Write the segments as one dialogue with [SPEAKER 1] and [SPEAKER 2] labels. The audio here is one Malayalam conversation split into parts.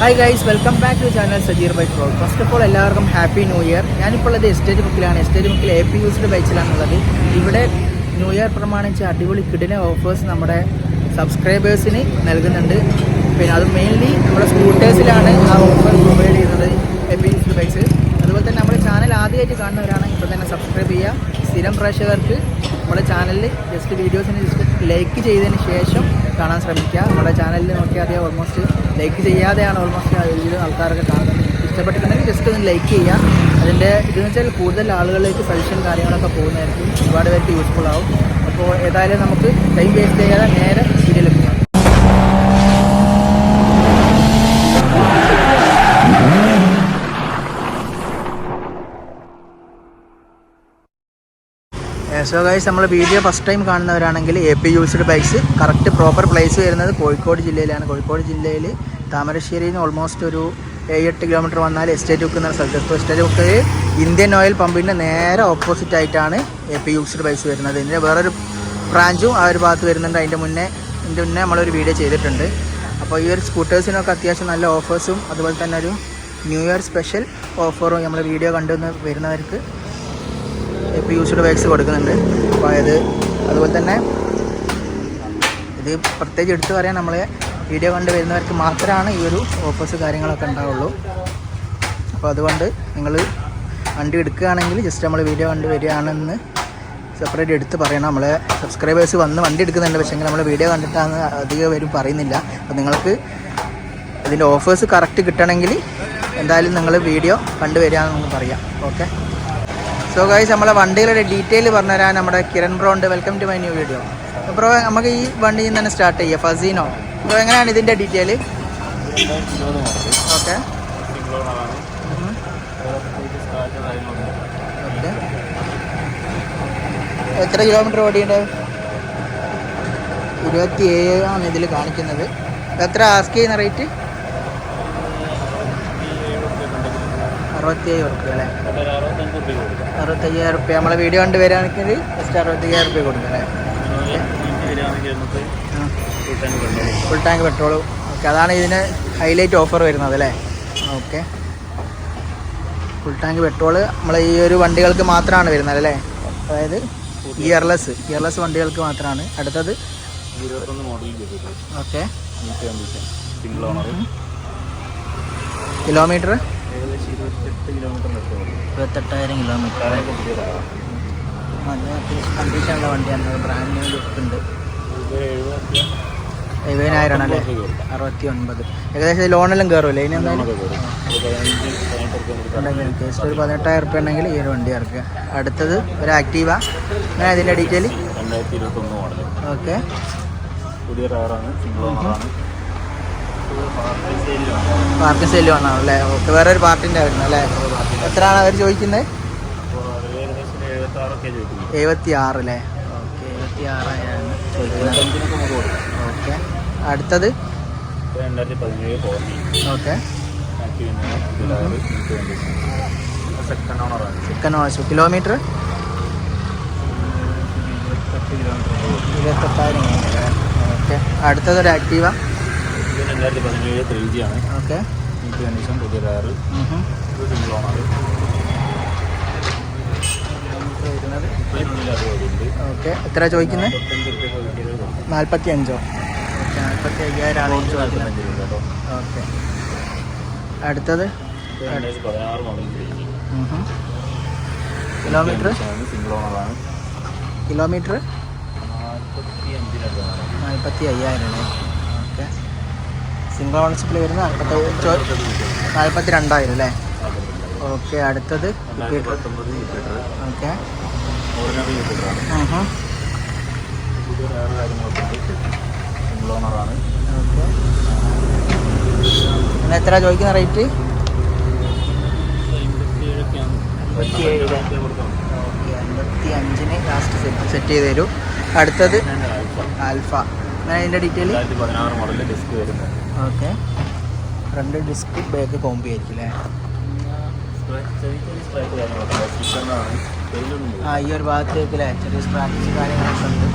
[SPEAKER 1] Hi guys welcome back to channel Sajeer by vlog first of all എല്ലാവർക്കും ഹാപ്പി ന്യൂ ഇയർ ഞാനിപ്പോൾ ഉള്ളത് എസ്റ്റേറ്റ് ബുക്കിലാണ് എസ്റ്റേറ്റ് ബുക്കിൽ എ പി യൂസ്ഡ് ബൈച്ചിലാണുള്ളത് ഇവിടെ ന്യൂ ഇയർ പ്രമാണിച്ച് അടിപൊളി കിടിലെ ഓഫേഴ്സ് നമ്മുടെ സബ്സ്ക്രൈബേഴ്സിന് നൽകുന്നുണ്ട്. പിന്നെ അത് മെയിൻലി നമ്മുടെ സ്കൂട്ടേഴ്സിലാണ് ആ ഓഫർ പ്രൊവൈഡ് ചെയ്യുന്നത് എ പി യൂസ്ഡ് ബൈക്സ് അതുപോലെ തന്നെ നമ്മുടെ ചാനൽ ആദ്യമായിട്ട് കാണുന്നവരാണ് ഇപ്പോൾ തന്നെ സബ്സ്ക്രൈബ് ചെയ്യുക. സ്ഥിരം പ്രേക്ഷകർക്ക് നമ്മുടെ ചാനലിൽ ജസ്റ്റ് വീഡിയോസിന് ജസ്റ്റ് ലൈക്ക് ചെയ്തതിന് ശേഷം കാണാൻ ശ്രമിക്കുക. നമ്മുടെ ചാനലിൽ നോക്കിയാൽ അതേ ഓൾമോസ്റ്റ് ലൈക്ക് ചെയ്യാതെയാണ് ഓൾമോസ്റ്റ് ഇതിൽ ആൾക്കാരൊക്കെ കാണുന്നത്. ഇഷ്ടപ്പെട്ടിട്ടുണ്ടെങ്കിൽ ജസ്റ്റ് ഒന്ന് ലൈക്ക് ചെയ്യുക. അതിന്റെ ഇതെന്ന് വെച്ചാൽ കൂടുതൽ ആളുകളിലേക്ക് സജഷൻ കാര്യങ്ങളൊക്കെ പോകുന്നതായിരിക്കും. ഒരുപാട് പേർക്ക് യൂസ്ഫുൾ ആവും. അപ്പോൾ ഏതായാലും നമുക്ക് ടൈം വേസ്റ്റ് ചെയ്യാതെ നേരെ സോ ഗൈസ് നമ്മൾ വീഡിയോ ഫസ്റ്റ് ടൈം കാണുന്നവരാണെങ്കിൽ A P used bikes correct proper place വരുന്നത് കോഴിക്കോട് ജില്ലയിലാണ്. കോഴിക്കോട് ജില്ലയിൽ താമരശ്ശേരിയിൽ നിന്ന് ഓൾമോസ്റ്റ് ഒരു ഏഴ് എട്ട് കിലോമീറ്റർ വന്നാൽ എസ്റ്റേറ്റ് ബുക്ക് എന്ന സ്ഥലത്ത്. ഇപ്പോൾ എസ്റ്റേറ്റ് ബുക്ക് ഇന്ത്യൻ ഓയിൽ പമ്പിന്റെ നേരെ ഓപ്പോസിറ്റ് ആയിട്ടാണ് എ പി യൂസ്ഡ് ബൈക്സ് വരുന്നത്. ഇതിന്റെ വേറൊരു ബ്രാഞ്ചും ആ ഒരു ഭാഗത്ത് വരുന്നുണ്ട്. അതിന്റെ മുന്നേ ഇതിന്റെ മുന്നേ നമ്മളൊരു വീഡിയോ ചെയ്തിട്ടുണ്ട്. അപ്പോൾ ഈ ഒരു സ്കൂട്ടേഴ്സിനൊക്കെ അത്യാവശ്യം നല്ല ഓഫേഴ്സും അതുപോലെ തന്നെ ഒരു ന്യൂ ഇയർ സ്പെഷ്യൽ ഓഫറും നമ്മൾ വീഡിയോ കണ്ടുവന്ന് വരുന്നവർക്ക് ഇപ്പോൾ യൂസ്ഡ് വാക്സ് കൊടുക്കുന്നുണ്ട്. അത് അതുപോലെ തന്നെ ഇത് പ്രത്യേകിച്ച് എടുത്തു പറയാൻ നമ്മളെ വീഡിയോ കണ്ട് വരുന്നവർക്ക് മാത്രമാണ് ഈ ഒരു ഓഫേഴ്സ് കാര്യങ്ങളൊക്കെ ഉണ്ടാവുള്ളൂ. അപ്പോൾ അതുകൊണ്ട് നിങ്ങൾ വണ്ടി എടുക്കുകയാണെങ്കിൽ ജസ്റ്റ് നമ്മൾ വീഡിയോ കണ്ട് വരികയാണെന്ന് സെപ്പറേറ്റ് എടുത്ത് പറയണം. നമ്മളെ സബ്സ്ക്രൈബേഴ്സ് വന്ന് വണ്ടി എടുക്കുന്നുണ്ട്. പക്ഷേ നമ്മൾ വീഡിയോ കണ്ടിട്ടാണ് അധികം പേരും പറയുന്നില്ല. അപ്പോൾ നിങ്ങൾക്ക് ഇതിന്റെ ഓഫേഴ്സ് കറക്റ്റ് കിട്ടണമെങ്കിൽ എന്തായാലും നിങ്ങൾ വീഡിയോ കണ്ടുവരികയാണെന്ന് പറയാം. ഓക്കെ സോ ഗൈസ് നമ്മളെ വണ്ടികളുടെ ഡീറ്റെയിൽ പറഞ്ഞുതരാൻ നമ്മുടെ Kiran ബ്രോണ്ട് welcome to my new video bro നമുക്ക് ഈ വണ്ടിയിൽ നിന്ന് തന്നെ സ്റ്റാർട്ട് ചെയ്യാം. ഫസീനോ ബ്രോ എങ്ങനെയാണ് ഇതിന്റെ ഡീറ്റെയിൽ ഓക്കെ എത്ര കിലോമീറ്റർ ഓടിയുണ്ട് ഇരുപത്തി ആണ് ഇതിൽ കാണിക്കുന്നത്. എത്ര ആസ്ക് ചെയ്യുന്ന റേറ്റ് അറുപത്തിയേഴ് ഉറുപ്പ്യ അല്ലേ? അറുപത്തയ്യായിരം റുപ്യ. നമ്മളെ വീഡിയോ കണ്ട് വരികയാണെങ്കിൽ ജസ്റ്റ് അറുപത്തയ്യായിരം റുപ്യ കൊടുക്കണേ ഫുൾ ടാങ്ക് പെട്രോൾ ഓക്കെ അതാണ് ഇതിന് ഹൈലൈറ്റ് ഓഫർ വരുന്നത് അല്ലേ? ഓക്കെ ഫുൾ ടാങ്ക് പെട്രോൾ നമ്മൾ ഈ ഒരു വണ്ടികൾക്ക് മാത്രമാണ് വരുന്നത് അല്ലേ? അതായത് ഇയർലെസ് ഇയർലെസ് വണ്ടികൾക്ക് മാത്രമാണ് അടുത്തത് ഓക്കെ കിലോമീറ്റർ
[SPEAKER 2] ഏകദേശം ഇരുപത്തെട്ട് കിലോമീറ്ററിന്റെ
[SPEAKER 1] ഇരുപത്തെട്ടായിരം കിലോമീറ്റർ കണ്ടീഷനുള്ള വണ്ടിയാണ്. ബ്രാൻഡ് ന്യൂ ലുക്ക് ഉണ്ട്. എഴുപതിനായിരം അല്ലേ അറുപത്തി ഒൻപത് ഏകദേശം ലോണെല്ലാം കയറുമല്ലേ ഇനി എന്തായാലും? കേസ് ഒരു പതിനെട്ടായിരം റുപ്യ ഉണ്ടെങ്കിൽ ഈ ഒരു വണ്ടി ഇറക്കുക. അടുത്തത് ഒരു ആക്റ്റീവ. ഞാൻ അതിന്റെ ഡീറ്റെയിൽ ഓക്കെ. പാർക്കിംഗ് സെയിൽ വേണം അല്ലേ ഓക്കെ. വേറെ ഒരു പാർട്ടിന്റെ ആയിരുന്നു അല്ലേ? എത്രയാണ് അവർ ചോദിക്കുന്നത്
[SPEAKER 2] എഴുപത്തി
[SPEAKER 1] ആറ് അല്ലേ? ഓക്കെ. എഴുപത്തി ആറായിരമാണ് ചോദിക്കുന്നത്.
[SPEAKER 2] എഴുപത്തഞ്ചിനൊക്കെ നമുക്ക് കൊടുക്കാം
[SPEAKER 1] ഓക്കെ. അടുത്തത്? ഓക്കെ.
[SPEAKER 2] സെക്കൻഡ്
[SPEAKER 1] കിലോമീറ്റർ
[SPEAKER 2] ഇരുപത്തെട്ട് കിലോമീറ്റർ
[SPEAKER 1] ഇരുപത്തെട്ടായിരം ഓക്കെ. അടുത്തത് ഒരു ആക്റ്റീവ
[SPEAKER 2] രണ്ടായിരത്തി പതിനേഴ് ത്രീ ജി ആണ്.
[SPEAKER 1] ഓക്കെ.
[SPEAKER 2] കണ്ടീഷൻ പുതിയ ടയർ
[SPEAKER 1] ഓക്കെ എത്ര ചോദിക്കുന്നത് നാൽപ്പത്തി അഞ്ചോ നാൽപ്പത്തി അയ്യായിരം ഓക്കെ. അടുത്തത്? കിലോമീറ്റർ? കിലോമീറ്റർ?
[SPEAKER 2] നാൽപ്പത്തി
[SPEAKER 1] അയ്യായിരം ഓക്കെ. സിംഗിൾ ഓണർഷിപ്പിൽ വരുന്ന നാൽപ്പത്തി നാൽപ്പത്തി രണ്ടായിരം അല്ലേ ഓക്കെ അടുത്തത്? ഓക്കെ. പിന്നെ എത്ര ചോദിക്കുന്ന റേറ്റ്? അൻപത്തി അഞ്ചിന് ലാസ്റ്റ് സെറ്റ് സെറ്റ് ചെയ്ത് തരൂ. അടുത്തത്? ആൽഫ. ഞാൻ അതിന്റെ detail okay. Front disc back combi ആയിരിക്കും അല്ലേ
[SPEAKER 2] ചെറിയ ചെറിയ സ്ട്രൈക്ക് കാര്യങ്ങളൊക്കെ സ്റ്റിക്കറിനാണ് പെയിലൊന്നും
[SPEAKER 1] ആ ഈ ഒരു ഭാഗത്തേക്ക് അല്ലേ ചെറിയ സ്ക്രാച്ചസ് കാര്യങ്ങളൊക്കെ ഉണ്ട്.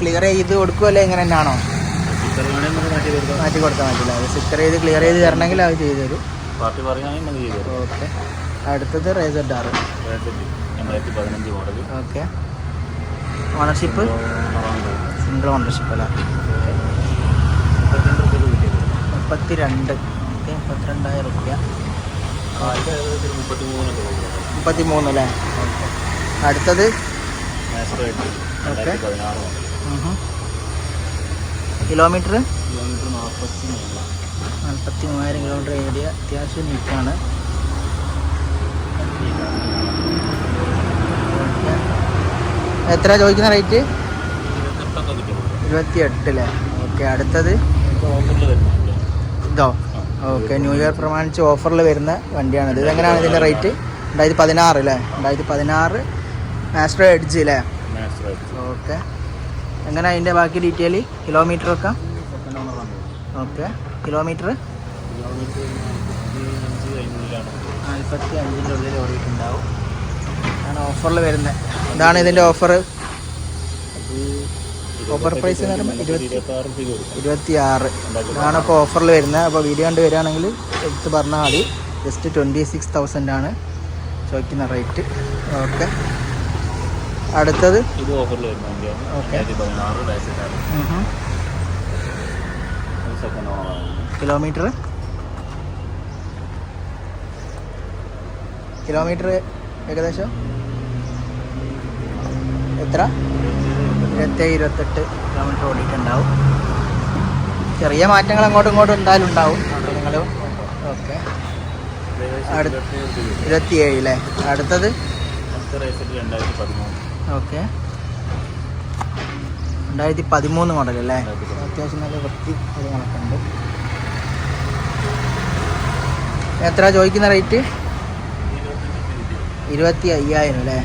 [SPEAKER 1] ക്ലിയർ ചെയ്ത് കൊടുക്കുമല്ലേ ഇങ്ങനെ തന്നെയാണോ?
[SPEAKER 2] മാറ്റി കൊടുക്കാം
[SPEAKER 1] മാറ്റി കൊടുക്കാൻ പറ്റില്ല. അത് സ്റ്റിക്കർ ചെയ്ത് ക്ലിയർ ചെയ്ത് തരണമെങ്കിൽ അത് ചെയ്തു തരും.
[SPEAKER 2] പാർട്ടി പറയുകയാണെങ്കിൽ
[SPEAKER 1] ഓക്കെ. അടുത്തത് റേസർ ഡാർ ഓക്കെ. ഓണർഷിപ്പ് സിംഗിൾ ഓണർഷിപ്പ് അല്ല? മുപ്പത്തി രണ്ട് ഓക്കെ മുപ്പത്തിരണ്ടായിരം റുപ്യ.
[SPEAKER 2] മുപ്പത്തി
[SPEAKER 1] മൂന്ന് അല്ലേ? അടുത്തത്? കിലോമീറ്റർ
[SPEAKER 2] നാൽപ്പത്തി
[SPEAKER 1] മൂവായിരം കിലോമീറ്റർ ഏരിയ. അത്യാവശ്യം നീറ്റാണ് എത്ര ചോദിക്കുന്ന റേറ്റ് ഇരുപത്തി എട്ടില്ലേ ഓക്കെ. അടുത്തത്? ഇതോ? ഓക്കെ ന്യൂ ഇയർ പ്രമാണിച്ച് ഓഫറിൽ വരുന്ന വണ്ടിയാണിത്. ഇതെങ്ങനെയാണ് ഇതിന്റെ റേറ്റ്? രണ്ടായിരത്തി പതിനാറ് അല്ലേ? രണ്ടായിരത്തി പതിനാറ് മാസ്റ്റർ എഡ്ജ് അല്ലേ ഓക്കെ. എങ്ങനെ അതിന്റെ ബാക്കി ഡീറ്റെയിൽ?
[SPEAKER 2] കിലോമീറ്റർ ഒക്കെ?
[SPEAKER 1] ഓക്കെ. കിലോമീറ്റർ? നാൽപ്പത്തി അഞ്ചിന്റെ ഉള്ളിൽ ഓടിയിട്ടുണ്ടാവും. ആണ് ഓഫറിൽ വരുന്നത്. ഇതാണ് ഇതിന്റെ ഓഫർ ഓഫർ പ്രൈസ് എന്ന് പറയുമ്പോൾ ഇരുപത്തി ഇരുപത്തി ആറ് ഇതാണ് ഇപ്പോൾ ഓഫറിൽ വരുന്നത്. അപ്പോൾ വീഡിയോ കണ്ട് വരികയാണെങ്കിൽ എടുത്ത് പറഞ്ഞാൽ മതി. ജസ്റ്റ് ട്വന്റി സിക്സ് തൗസൻഡ് ആണ്. ചോദിക്കുന്ന റേറ്റ് ഓക്കെ അടുത്തത്? ഓക്കെ കിലോമീറ്റർ കിലോമീറ്റർ ഏകദേശം? എത്ര? ഇരുപത്തേഴ് ഇരുപത്തെട്ട് കിലോമീറ്റർ ഓടിയിട്ടുണ്ടാവും. ചെറിയ മാറ്റങ്ങൾ അങ്ങോട്ടും ഇങ്ങോട്ടും എന്തായാലും ഉണ്ടാവും. നിങ്ങൾ ഓക്കെ. ഇരുപത്തിയേഴല്ലേ ഇരുപത്തിയേഴ് അല്ലേ അടുത്തത്? ഓക്കെ. രണ്ടായിരത്തി പതിമൂന്ന് മോഡൽ അല്ലേ അത്യാവശ്യം നല്ല വൃത്തി കാര്യങ്ങളൊക്കെ ഉണ്ട്. എത്ര ചോദിക്കുന്ന റേറ്റ് ഇരുപത്തി അയ്യായിരം അല്ലേ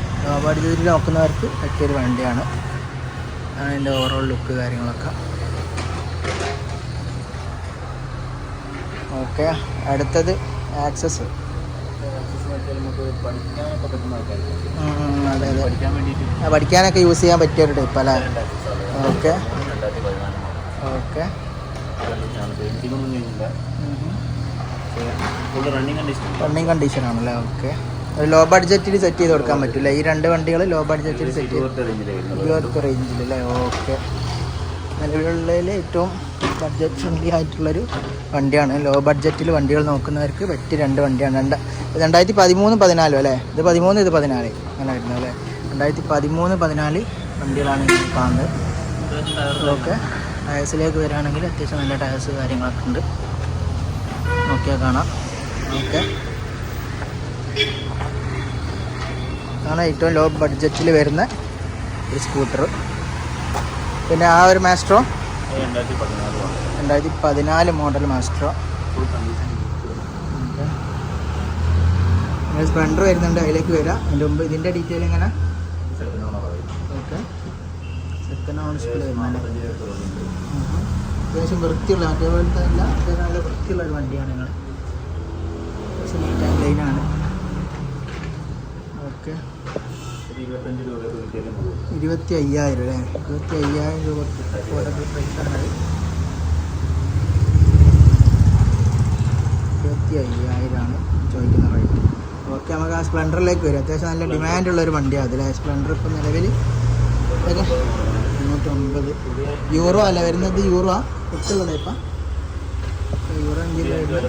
[SPEAKER 1] നോക്കുന്നവർക്ക് പറ്റിയൊരു വണ്ടിയാണ്. അതിന്റെ ഓവറോൾ ലുക്ക് കാര്യങ്ങളൊക്കെ. ഓക്കെ അടുത്തത് ആക്സസ്. അതെ അതെ. പഠിക്കാനൊക്കെ യൂസ് ചെയ്യാൻ പറ്റിയ ഒരു ടൈപ്പ് അല്ലേ? ഓക്കെ. ഓക്കെ.
[SPEAKER 2] റണ്ണിങ് കണ്ടീഷൻ
[SPEAKER 1] ആണല്ലേ? ഓക്കെ. ഒരു ലോ ബഡ്ജറ്റിൽ സെറ്റ് ചെയ്ത് കൊടുക്കാൻ പറ്റില്ല? ഈ രണ്ട് വണ്ടികൾ ലോ ബഡ്ജറ്റിൽ സെറ്റ് ചെയ്ത്
[SPEAKER 2] ഇരുപത്തി റേഞ്ചിൽ
[SPEAKER 1] അല്ലേ? ഓക്കെ നിലവിലുള്ളതിൽ ഏറ്റവും ബഡ്ജറ്റ് ഫ്രണ്ട്ലി ആയിട്ടുള്ളൊരു വണ്ടിയാണ്. ലോ ബഡ്ജറ്റിൽ വണ്ടികൾ നോക്കുന്നവർക്ക് പറ്റിയ രണ്ട് വണ്ടിയാണ്. രണ്ട് രണ്ടായിരത്തി പതിമൂന്ന് പതിനാലും അല്ലേ? ഇത് പതിമൂന്ന് ഇത് പതിനാല്. അങ്ങനെ വരുന്നത് അല്ലേ? രണ്ടായിരത്തി പതിമൂന്ന് പതിനാല് വണ്ടികളാണ് കാണുന്നത്. ഓക്കെ ടയർസിലേക്ക് വരികയാണെങ്കിൽ അത്യാവശ്യം നല്ല ടയർസ് കാര്യങ്ങളൊക്കെ ഉണ്ട്. നോക്കിയാൽ കാണാം. ഓക്കെ ഇതാണ് ഏറ്റവും ലോ ബഡ്ജറ്റിൽ വരുന്ന ഒരു സ്കൂട്ടർ പിന്നെ ആ ഒരു മാസ്ട്രോ
[SPEAKER 2] രണ്ടായിരത്തി പതിനാല് മോഡൽ
[SPEAKER 1] മാസ്റ്ററോ സ്പ്ലെൻഡർ വരുന്നുണ്ട് അതിലേക്ക് വരാം. അതിന്റെ മുമ്പ് ഇതിന്റെ ഡീറ്റെയിൽ എങ്ങനെ? ഓക്കെ. സെക്കൻഡ് വരുന്നുണ്ട് ഉം. അത്യാവശ്യം വൃത്തിയുള്ള അതേപോലത്തെ തന്നെ നല്ല വൃത്തിയുള്ള ഒരു വണ്ടിയാണ് നിങ്ങൾ അത്യാവശ്യം നീറ്റ് ആൻഡ് ക്ലീൻ ആണ് ഓക്കെ
[SPEAKER 2] ഒരു ഇരുപത്തഞ്ച് രൂപ കിട്ടിയാലും മതി
[SPEAKER 1] ഇരുപത്തി അയ്യായിരം അല്ലേ? ഇരുപത്തി അയ്യായിരം രൂപ പ്രൈസാണ് ഇരുപത്തി അയ്യായിരമാണ് ചോദിക്കുന്ന റേറ്റ് ഓക്കെ നമുക്ക് ആ സ്പ്ലെൻഡറിലേക്ക് വരും. അത്യാവശ്യം നല്ല ഡിമാൻഡുള്ള ഒരു വണ്ടിയാണ് അതിലെ സ്പ്ലെൻഡർ ഇപ്പം നിലവിൽ തൊണ്ണൂറ്റൊമ്പത് യൂറോ അല്ല വരുന്നത്? യൂറോ ഒത്തുള്ള ടൈപ്പാ യൂറോ ഇന്ത്യയിൽ വരുന്നത്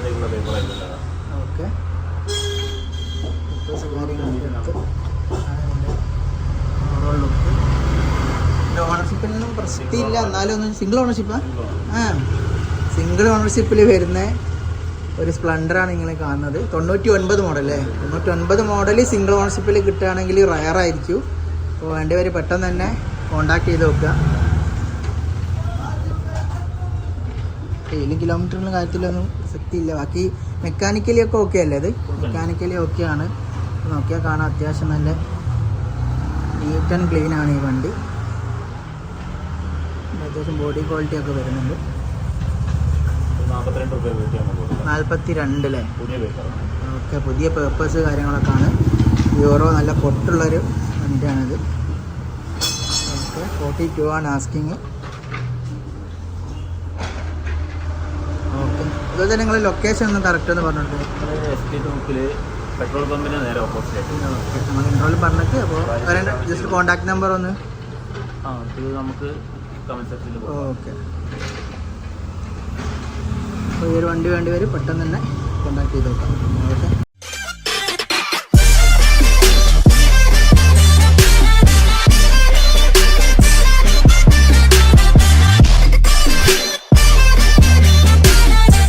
[SPEAKER 1] ഓക്കെ ഓണർഷിപ്പിനൊന്നും പ്രസക്തിയില്ല എന്നാലും ഒന്ന് സിംഗിൾ ഓണർഷിപ്പാ ആ? സിംഗിൾ ഓണർഷിപ്പിൽ വരുന്ന ഒരു സ്പ്ലൻഡറാണ് നിങ്ങൾ കാണുന്നത്. തൊണ്ണൂറ്റി ഒൻപത് മോഡലേ തൊണ്ണൂറ്റി ഒൻപത് മോഡൽ സിംഗിൾ ഓണർഷിപ്പിൽ കിട്ടുകയാണെങ്കിൽ റയർ ആയിരിക്കും. അപ്പോൾ വേണ്ടവർ പെട്ടെന്ന് തന്നെ കോണ്ടാക്ട് ചെയ്ത് നോക്കുക. ഏഴ് കിലോമീറ്ററിന്റെ കാര്യത്തിലൊന്നും പ്രസക്തി ഇല്ല ബാക്കി മെക്കാനിക്കലി ഒക്കെ ഓക്കെ അല്ലേ അത് മെക്കാനിക്കലി ഓക്കെ ആണ്. നോക്കിയാൽ കാണാം. അത്യാവശ്യം നല്ല നീറ്റ് ആൻഡ് ക്ലീൻ ആണ് ഈ വണ്ടി. അത്യാവശ്യം ബോഡി ക്വാളിറ്റി ഒക്കെ വരുന്നുണ്ട്. നാൽപ്പത്തി രണ്ടിലെ ഓക്കെ പുതിയ പേപ്പേഴ്സ് കാര്യങ്ങളൊക്കെ ആണ് യൂറോ നല്ല പൊട്ടുള്ളൊരു വണ്ടിയാണിത്. ഓക്കെ ഫോർട്ടി ടു ആണ് ആസ്കിങ് ഓക്കെ അതുപോലെ തന്നെ നിങ്ങൾ ലൊക്കേഷൻ ഒന്ന് കറക്റ്റ് ഒന്ന്
[SPEAKER 2] പറഞ്ഞിട്ടുണ്ട് പെട്രോൾ പമ്പിന് നേരെ ഓപ്പോസിറ്റ്
[SPEAKER 1] പറഞ്ഞിട്ട് അപ്പോൾ ജസ്റ്റ് കോൺടാക്ട് നമ്പർ ഒന്ന്.
[SPEAKER 2] ആ ഇത് നമുക്ക് കമന്റ് സെക്ഷനിൽ പോകാം.
[SPEAKER 1] ഓക്കെ. അപ്പോൾ ഈ ഒരു വണ്ടി വേണ്ടി വരും. പെട്ടെന്ന് തന്നെ കോൺടാക്ട് ചെയ്ത് നോക്കാം ഓക്കെ.